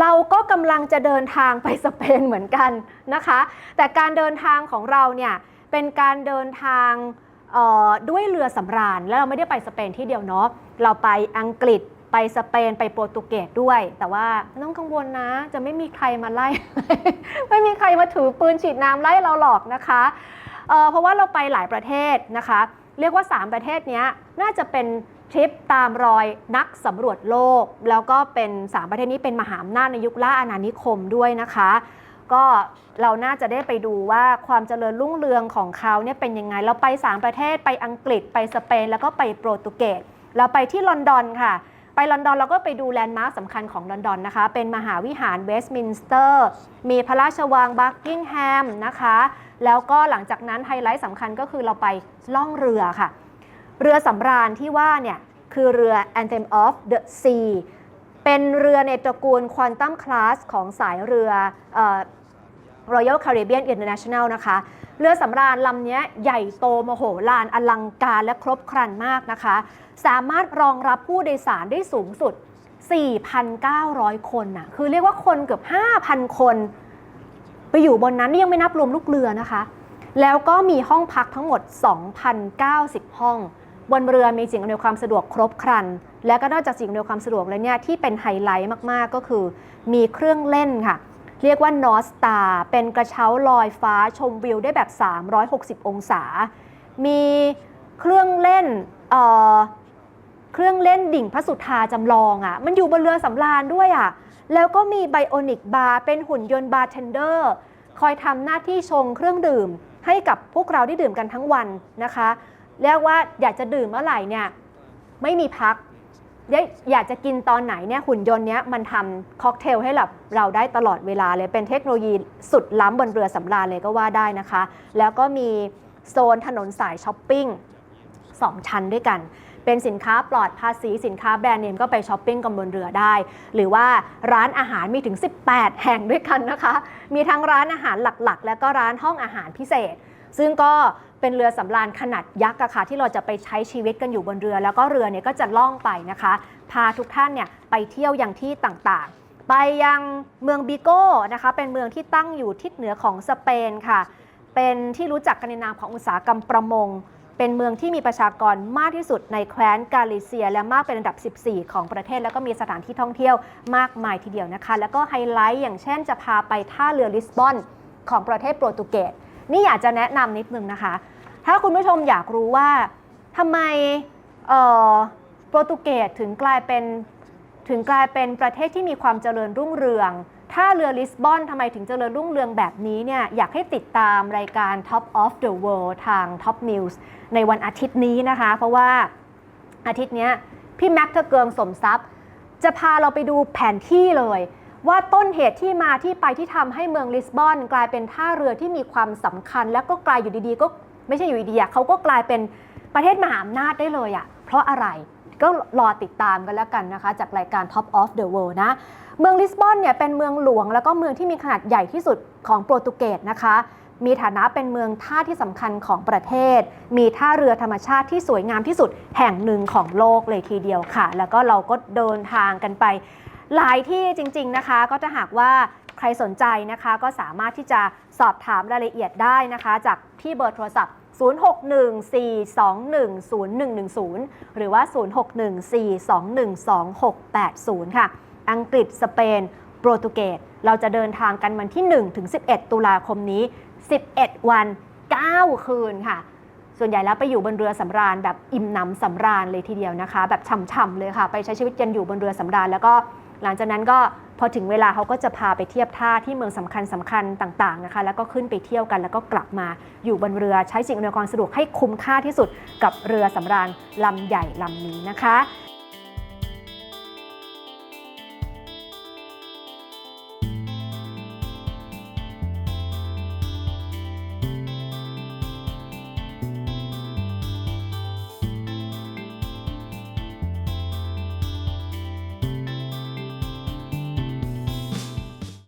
เราก็กำลังจะเดินทางไปสเปนเหมือนกันนะคะ แต่การเดินทางของเราเนี่ยเป็นการเดินทางด้วยเรือสำราญแล้วเราไม่ได้ไปสเปนที่เดียวเนาะเราไปอังกฤษไปสเปนไปโปรตุเกสด้วย แต่ว่าไม่ต้องกังวลนะ จะไม่มีใครมาไล่ ไม่มีใครมาถือปืนฉีดน้ำไล่เราหรอกนะคะเเพราะว่าเราไปหลายประเทศนะคะ เรียกว่า 3 ประเทศนี้น่าจะเป็น ทริปตามรอยนักสำรวจโลก แล้วก็เป็น 3 ประเทศนี้เป็นมหาอำนาจในยุคล่าอาณานิคมด้วยนะคะ ก็เราน่าจะได้ไปดูว่าความเจริญรุ่งเรืองของเขาเนี่ยเป็นยังไง เราไป 3 ประเทศไปอังกฤษไปสเปน แล้วก็ไปโปรตุเกสเราไปที่ลอนดอนค่ะ ไปลอนดอนเราก็ไปดูแลนด์มาร์คสำคัญของลอนดอนนะคะ เป็นมหาวิหารเวสต์มินสเตอร์ มีพระราชวังบักกิงแฮมนะคะ แล้วก็หลังจากนั้นไฮไลท์สำคัญก็คือเราไปล่องเรือค่ะ เรือสำราญที่ว่าเนี่ยคือเรือ Anthem of the Sea เป็นเรือในตระกูล Quantum Class ของสายเรืออ Royal Caribbean International นะคะ เรือสำราญลำนี้ใหญ่โตมโหฬารอลังการและครบครันมากนะคะ สามารถรองรับผู้โดยสารได้สูงสุด 4,900 คนน่ะ คือเรียกว่าคนเกือบ 5,000 คน ไปอยู่บนนั้นนี่ยังไม่นับรวมลูกเรือนะคะ แล้วก็มีห้องพักทั้งหมด 2,090 ห้อง บนเรือมีสิ่งอำนวยความสะดวกครบครัน และก็นอกจากสิ่งอำนวยความสะดวกแล้วเนี่ยที่เป็นไฮไลท์มากๆก็คือ มีเครื่องเล่นค่ะ เรียกว่า North Star เป็นกระเช้าลอยฟ้าชมวิวได้แบบ 360 องศา มีเครื่องเล่นเอ่อเครื่องเล่นดิ่งพระสุธาจำลองอะ่ะมันอยู่บนเรือสำราญด้วยอะ่ะแล้วก็มีไบโอนิกบาร์เป็นหุ่นยนต์บาร์เทนเดอร์คอยทำหน้าที่ชงเครื่องดื่มให้กับพวกเราได้ดื่มกันทั้งวันนะคะ เรียกว่าอยากจะดื่มเมื่อไหร่เนี่ยไม่มีพัก อยากจะกินตอนไหนเนี่ยหุ่นยนต์เนี้ยมันทำค็อกเทลให้เราเราได้ตลอดเวลาเลยเป็นเทคโนโลยีสุดล้ำบนเรือสำราญเลยก็ว่าได้นะคะ แล้วก็มีโซนถนนสายช้อปปิ้ง2ชั้นด้วยกัน เป็นสินค้าปลอดภาษีสินค้าแบรนด์เนมก็ไปช้อปปิ้งกันบนเรือได้ หรือว่าร้านอาหารมีถึง 18 แห่งด้วยกันนะคะ มีทั้งร้านอาหารหลักๆ และก็ร้านห้องอาหารพิเศษ ซึ่งก็ เป็นเรือสำราญขนาดยักษ์อะค่ะที่เราจะไปใช้ชีวิตกันอยู่บนเรือ แล้วก็เรือเนี่ยก็จะล่องไปนะคะ พาทุกท่านเนี่ยไปเที่ยวยังที่ต่างๆ ไปยังเมืองบิโก้นะคะเป็นเมืองที่ตั้งอยู่ทิศเหนือของสเปนค่ะ เป็นที่รู้จักกันในนามของอุตสาหกรรมประมง เป็นเมืองที่มีประชากรมากที่สุดในแคว้นกาลิเซีย และมากเป็นอันดับ 14 ของประเทศ แล้วก็มีสถานที่ท่องเที่ยวมากมายทีเดียวนะคะ แล้วก็ไฮไลท์อย่างเช่นจะพาไปท่าเรือลิสบอนของประเทศโปรตุเกส นี่อยากจะแนะนำนิดนึงนะคะ ถ้าคุณผู้ชมอยากรู้ว่าทำไมโปรตุเกสถึงกลายเป็นถึงกลายเป็นประเทศที่มีความเจริญรุ่งเรือง ถ้าเรือลิสบอนทำไมถึงเจริญรุ่งเรืองแบบนี้เนี่ย อยากให้ติดตามรายการ Top of the World ทาง Top News ในวันอาทิตย์นี้นะคะ เพราะว่าอาทิตย์นี้พี่แม็กเทอเกิงสมทรัพย์ จะพาเราไปดูแผนที่เลย ว่าต้นเหตุที่มาที่ไปที่ทำให้เมืองลิสบอน กลายเป็นท่าเรือที่มีความสำคัญ แล้วก็กลายอยู่ดีๆ ก็ไม่ใช่อยู่ดีๆเขาก็กลายเป็นประเทศมหาอำนาจได้เลยอะเพราะอะไรก็รอติดตามกันแล้วกันนะคะ จากรายการ Top of the World นะ เมืองลิสบอนเนี่ยเป็นเมืองหลวง แล้วก็เมืองที่มีขนาดใหญ่ที่สุดของโปรตุเกสนะคะ มีฐานะเป็นเมืองท่าที่สำคัญของประเทศ มีท่าเรือธรรมชาติที่สวยงามที่สุดแห่งหนึ่งของโลกเลยทีเดียวค่ะ แล้วก็เราก็เดินทางกันไป หลายที่จริง ๆนะคะ ก็จะหากว่าใครสนใจนะคะก็สามารถที่จะสอบถามรายละเอียดได้นะคะ จากที่เบอร์โทรศัพท์ 0614210110 หรือว่า 0614212680 ค่ะ อังกฤษสเปน โปรตุเกสเราจะเดินทางกันวันที่ 1 ถึง 11 ตุลาคมนี้ 11 วัน 9 คืนค่ะ ส่วนใหญ่แล้วไปอยู่บนเรือสำราญแบบอิ่มหนำสำราญเลยทีเดียวนะคะ แบบฉ่ำๆเลยค่ะ ไปใช้ชีวิตกันอยู่บนเรือสำราญแล้วก็ หลังจากนั้นก็พอถึงเวลาเขาก็จะพาไปเทียบท่าที่เมืองสำคัญสำคัญต่างๆนะคะแล้วก็ขึ้นไปเที่ยวกันแล้วก็กลับมาอยู่บนเรือใช้สิ่งอำนวยความสะดวกให้คุ้มค่าที่สุดกับเรือสำราญลำใหญ่ลำนี้นะคะ